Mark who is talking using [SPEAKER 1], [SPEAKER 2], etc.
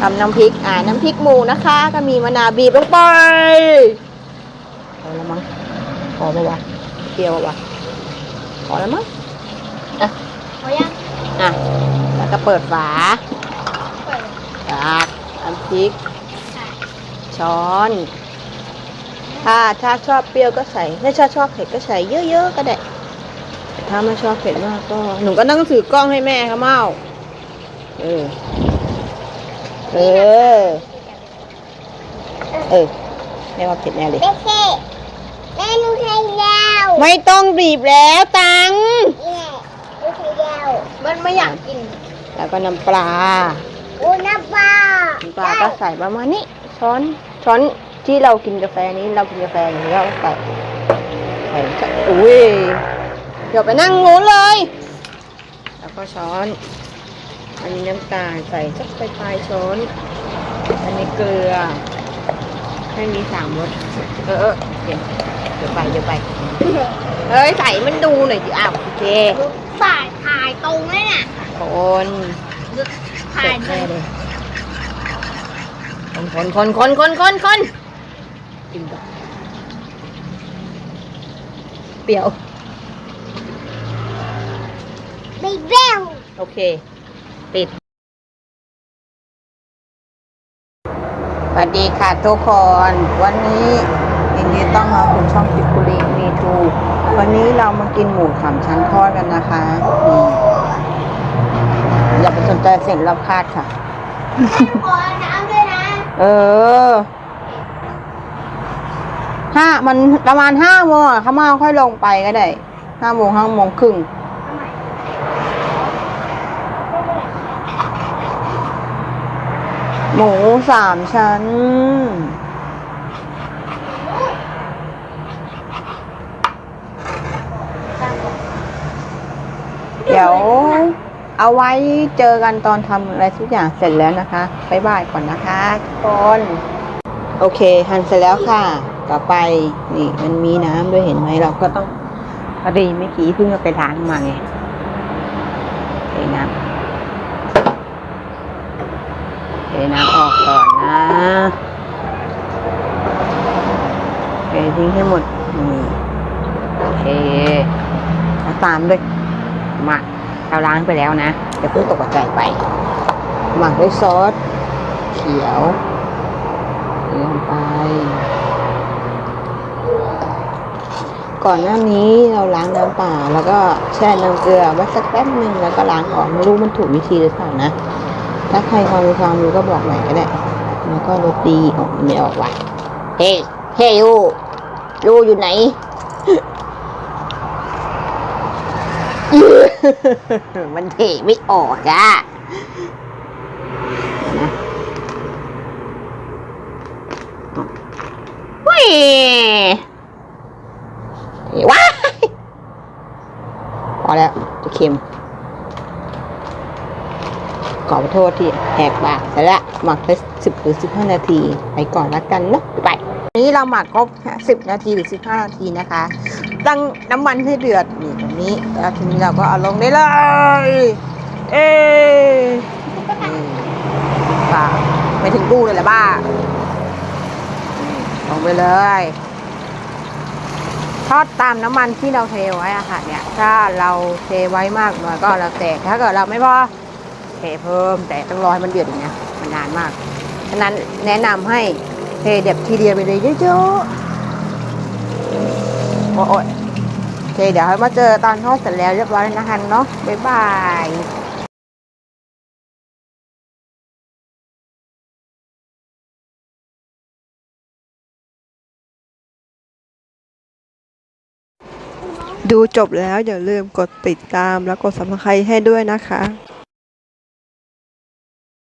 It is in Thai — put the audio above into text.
[SPEAKER 1] ทำน้ำพริก อ่า น้ำพริกหมูนะคะ ก็มีมะนาวบีบลงไปพอแล้วมั้งพอปะวะเปรี้ยวปะวะพอแล้วมั้ง
[SPEAKER 2] พอยัง
[SPEAKER 1] อะแล้วก็เปิดฝา
[SPEAKER 2] เปิด
[SPEAKER 1] ตักน้ำพริก ช้อน ถ้าถ้าชอบเปรี้ยวก็ใส่ถ้าชอบชอบเผ็ดก็ใส่เยอะๆก็ได้แต่ถ้าไม่ชอบเผ็ดมากก็หนูก็ต้องถือกล้องให้แม่เขาเมาเออ เออ เออแม่ว่าเผ็ดแน่เลย
[SPEAKER 2] เด็กเซ่แม่หนูใช้ยาว
[SPEAKER 1] ไม่ต้องบีบแล้วตัง
[SPEAKER 2] นี่แหละหนูใช้ยาวมันไม่อยากกิน
[SPEAKER 1] แล้วก็น้ำปลา
[SPEAKER 2] อูน้ำปลา
[SPEAKER 1] น้ำปลาก็ใส่ประมาณนี้ ช้อนช้อนที่เรากินกาแฟนี้เรากินกาแฟอย่างนี้เราก็ใส่ใส่ใส่อุ้ยเดี๋ยวไปนั่งงูนเลย แล้วก็ช้อน อันนี้น้ำตาลใส่สักปลายๆช้อน อันนี้เกลือ ให้มีสามรสเออเออเดี๋ยวเดี๋ยวไปเดี๋ยวไปเฮ้ยใส่มันดูหน่อยดิอ้าวโอเค
[SPEAKER 2] สายถ่ายตรงเลยน่ะ
[SPEAKER 1] คน
[SPEAKER 2] ถ่า
[SPEAKER 1] เสร็
[SPEAKER 2] ย
[SPEAKER 1] จแน่เลยคนคนคนคนคนคนกินก่อนเปรี้ยว
[SPEAKER 2] ไม่เบี้ยว
[SPEAKER 1] โอเค ปิดสวัสดีค่ะทุกคน วันนี้ยินดีต้อนรับคุณช่องกิบุรีมีทูวันนี้เรามากินหมูสามชั้นทอดกันนะคะนี่อย่าไปสนใจเสียงรอบคาดค่ะ
[SPEAKER 2] ขอน้ำด้วยนะ
[SPEAKER 1] เออห้ามันประมาณห้าโมงอะเขามาค่อยลงไปก็ได้ห้าโมงห้าโมงครึ่ง หมูสามชั้น เดี๋ยวเอาไว้เจอกันตอนทำอะไรทุกอย่างเสร็จแล้วนะคะบ๊ายบายก่อนนะคะทุกคนโอเคหั่นเสร็จแล้วค่ะ ต่อไปนี่มันมีน้ำด้วยเห็นไหมเราก็ต้องพอดีเมื่อกี้เพิ่งเอาไปล้างมาไงเทน้ำเท น้ำออกก่อนนะเททิ้งให้หมดนี่โอเคแล้วตามด้วยหมักเราล้างไปแล้วนะเดี๋ยวเพิ่งตกใจไป หมักด้วยซอสเขียวลงไป ก่อนหน้านี้เราล้างน้ำเปล่าแล้วก็แช่น้ำเกลือไว้สักแป๊บหนึ่งแล้วก็ล้างออกไม่รู้มันถูกวิธีหรือเปล่านะ ถ้าใครพอมีความรู้ก็บอกหน่อยก็ได้ แล้วก็โรตีออกไม่ออกว่ะ เฮ้เฮ้ยูยูอยู่ไหนมันเทไม่ออกอะนะเฮ้ยว้ายพอแล้วจะเค็ม ขอโทษที่แหกปากแต่ละหมักไปสิบหรือสิบห้านาที ไปก่อนละกันเนาะไปนี้เราหมักครบสิบนาทีหรือสิบห้านาทีนะคะ ตั้งน้ำมันให้เดือดนี่ตรงนี้แล้วทีนี้เราก็เอาลงได้เลย เอ๊ะนี่ป่าไม่ถึงกู้เลยแหละบ้า ลงไปเลยทอดตามน้ำมันที่เราเทไว้อะค่ะเนี่ย ถ้าเราเทไว้มากหน่อยก็แล้วแต่ถ้าเกิดเราไม่พอ เทเพิ่มแต่ต้องรอให้มันเดือดอย่างเงี้ยมันนานมากฉะนั้นแนะนำให้เทเด็บทีเดียวไปเลยเยอะๆโอ้ยโอเคเดี๋ยวให้มาเจอตอนทอดเสร็จแล้วเรียบร้อยนะคะเนาะบ๊ายบาย
[SPEAKER 3] ดูจบแล้วอย่าลืมกดติดตามและกด subscribe ให้ด้วยนะคะ